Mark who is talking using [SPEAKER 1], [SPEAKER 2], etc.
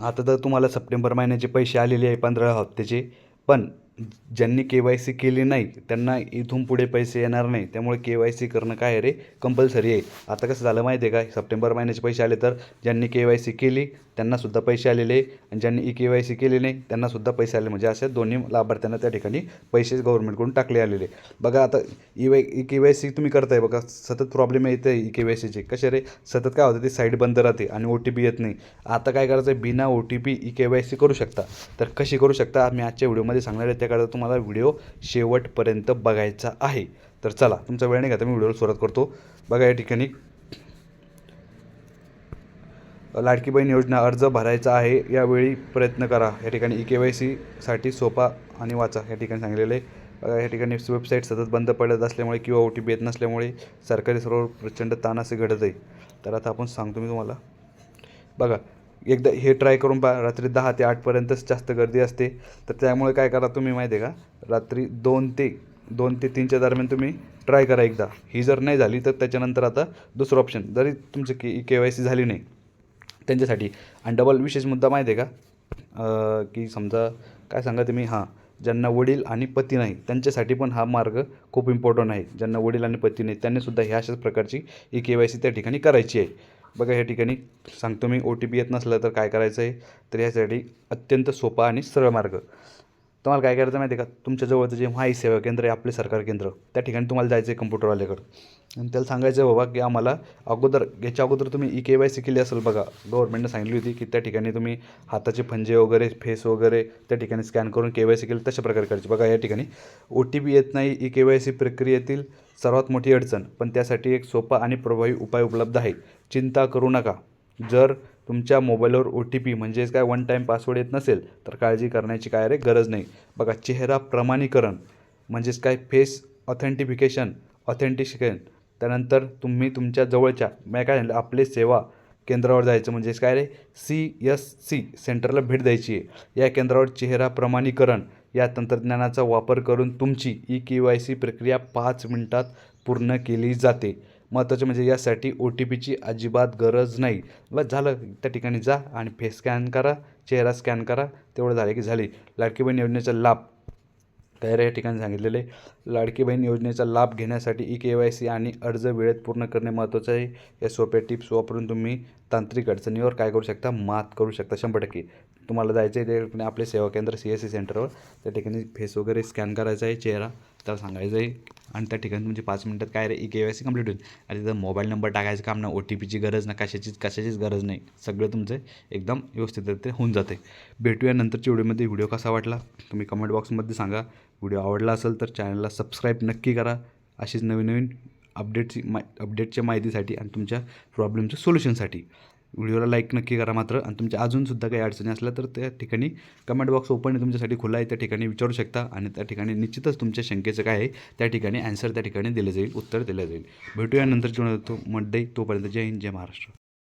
[SPEAKER 1] आता तर तुम्हाला सप्टेंबर महिन्याचे पैसे आलेले आहे पंधरा हप्त्याचे. पण ज्यांनी के वाय सी केली नाही त्यांना इथून पुढे पैसे येणार नाही. त्यामुळे के वाय सी करणं काय आहे रे? कंपल्सरी आहे. आता कसं झालं माहिती आहे का? सप्टेंबर महिन्याचे पैसे आले तर ज्यांनी के वाय सी केली त्यांनासुद्धा पैसे आलेले आहे. आणि ज्यांनी ई के वाय सी केली नाही त्यांनासुद्धा पैसे आले. म्हणजे अशा दोन्ही लाभार्थ्यांना त्या ठिकाणी पैसे गव्हर्नमेंटकडून टाकले आलेले बघा आता E Y E K Y C तुम्ही करताय बघा. सतत प्रॉब्लेम येते ई के वाय सीचे कसे रे? सतत काय होतं? ती साईड बंद राहते आणि ओ टी पी येत नाही. आता काय करायचं आहे बिना O T P E K Y C करू शकता. तर कशी करू शकता? आम्ही आजच्या व्हिडिओमध्ये सांगणार आहे. त्याकरता तुम्हाला व्हिडिओ शेवटपर्यंत बघायचा आहे. तर चला तुमचा वेळ नाही का मी व्हिडिओला सुरुवात करतो. बघा या ठिकाणी लाडकी बहीण योजना अर्ज भरायचा आहे. यावेळी प्रयत्न करा. या ठिकाणी ई के वाय सीसाठी सोपा आणि वाचा या ठिकाणी सांगलेले बघा या ठिकाणी वेबसाईट सतत बंद पडत असल्यामुळे किंवा ओ टी पी येत नसल्यामुळे सरकारी सर्व प्रचंड ताण असे घडत आहे. तर आता आपण सांगतो मी तुम्हाला. बघा एकदा हे ट्राय करून पहा रात्री दहा ते आठपर्यंतच जास्त गर्दी असते. तर त्यामुळे काय करा तुम्ही माहिती आहे का? रात्री दोन ते दोन ते तीनच्या दरम्यान तुम्ही ट्राय करा एकदा. ही जर नाही झाली तर त्याच्यानंतर आता दुसरं ऑप्शन जरी तुमची के के वाय सी झाली नाही त्यांच्यासाठी. आणि डबल विशेष मुद्दा माहिती आहे का? की समजा काय सांगा तुम्ही हां ज्यांना वडील आणि पती नाही त्यांच्यासाठी पण हा मार्ग खूप इम्पॉर्टंट आहे. ज्यांना वडील आणि पती नाही त्यांनीसुद्धा ह्या अशाच प्रकारची ई के वाय सी त्या ठिकाणी करायची आहे. बघा या ठिकाणी सांगतो मी ओ टी पी येत नसलं तर काय करायचं आहे तर यासाठी अत्यंत सोपा आणि सरळ मार्ग. तुम्हाला काय करायचं माहिती आहे का? तुमच्या जवळचं जे माही सेवा केंद्र आहे आपले सरकार केंद्र. त्या ठिकाणी तुम्हाला जायचं आहे कम्प्युटरवाल्याकडं. आणि त्याला सांगायचं आहे बाबा की आम्हाला अगोदर याच्या अगोदर तुम्ही ई के वाय सी केली असेल बघा. गव्हर्नमेंटनं सांगितली होती की त्या ठिकाणी तुम्ही हाताचे फंजे वगैरे फेस वगैरे त्या ठिकाणी स्कॅन करून के वाय सी केली तशा प्रकारे करायची. बघा या ठिकाणी ओ टी पी येत नाही ई के वाय सी प्रक्रियेतील सर्वात मोठी अडचण पण त्यासाठी एक सोपा आणि प्रभावी उपाय उपलब्ध आहे. चिंता करू नका. जर तुमच्या मोबाईलवर ओ टी पी म्हणजेच काय वन टाईम पासवर्ड येत नसेल तर काळजी करण्याची काय रे गरज नाही. बघा चेहरा प्रमाणीकरण म्हणजेच काय फेस ऑथेंटिफिकेशन ऑथेंटिशिकेशन त्यानंतर तुम्ही तुमच्या जवळच्या मॅ काय झालं आपले सेवा केंद्रावर जायचं म्हणजेच काय रे? सी एस सी सेंटरला भेट द्यायची आहे. या केंद्रावर चेहरा प्रमाणीकरण या तंत्रज्ञानाचा वापर करून तुमची ई के वाय सी प्रक्रिया पाच मिनटात पूर्ण केली जाते. महत्त्वाचे म्हणजे यासाठी ओ टी पीची अजिबात गरज नाही. बस झालं त्या ठिकाणी जा आणि फेस स्कॅन करा चेहरा स्कॅन करा तेवढं झालं की झाली. लाडकी बहीण योजनेचा लाभ. तयार या ठिकाणी सांगितलेले. लाडकी बहीण योजनेचा लाभ घेण्यासाठी ई के वाय सी आणि अर्ज वेळेत पूर्ण करणे महत्त्वाचं आहे. या सोप्या टिप्स वापरून तुम्ही तांत्रिक अडचणीवर काय करू शकता? मात करू शकता. शंभर टक्के. तुम्हाला जायचं आहे त्या ठिकाणी आपले सेवा केंद्र सी एस सी सेंटरवर. त्या ठिकाणी फेस वगैरे स्कॅन करायचा आहे चेहरा त्याला सांगायचं आहे. आणि त्या ठिकाणी तुमची पाच मिनटात काय रे E K Y C complete होईल. आणि तिथं मोबाईल नंबर टाकायचं काम ना ओ टी पीची गरज ना कशाचीच कशाचीच गरज नाही. सगळं तुमचं एकदम व्यवस्थित होऊन जाते. भेटूया नंतरच्या व्हिडिओमध्ये. व्हिडिओ कसा वाटला तुम्ही कमेंट बॉक्समध्ये सांगा. व्हिडिओ आवडला असेल तर चॅनलला सबस्क्राईब नक्की करा. अशीच नवीन नवीन अपडेटची मा अपडेटच्या माहितीसाठी आणि तुमच्या प्रॉब्लेमच्या सोल्युशनसाठी व्हिडिओला लाईक नक्की करा मात्र. आणि तुमच्या अजूनसुद्धा काही अडचणी असल्या तर त्या ठिकाणी कमेंट बॉक्स ओपन आहे. तुमच्यासाठी खुला आहे. त्या ठिकाणी विचारू शकता आणि त्या ठिकाणी निश्चितच तुमच्या शंकेचं काय आहे त्या ठिकाणी ॲन्सर त्या ठिकाणी दिलं जाईल उत्तर दिलं जाईल. भेटूया नंतर जेवण होतो मध्ये तोपर्यंत जय हिंद जय महाराष्ट्र.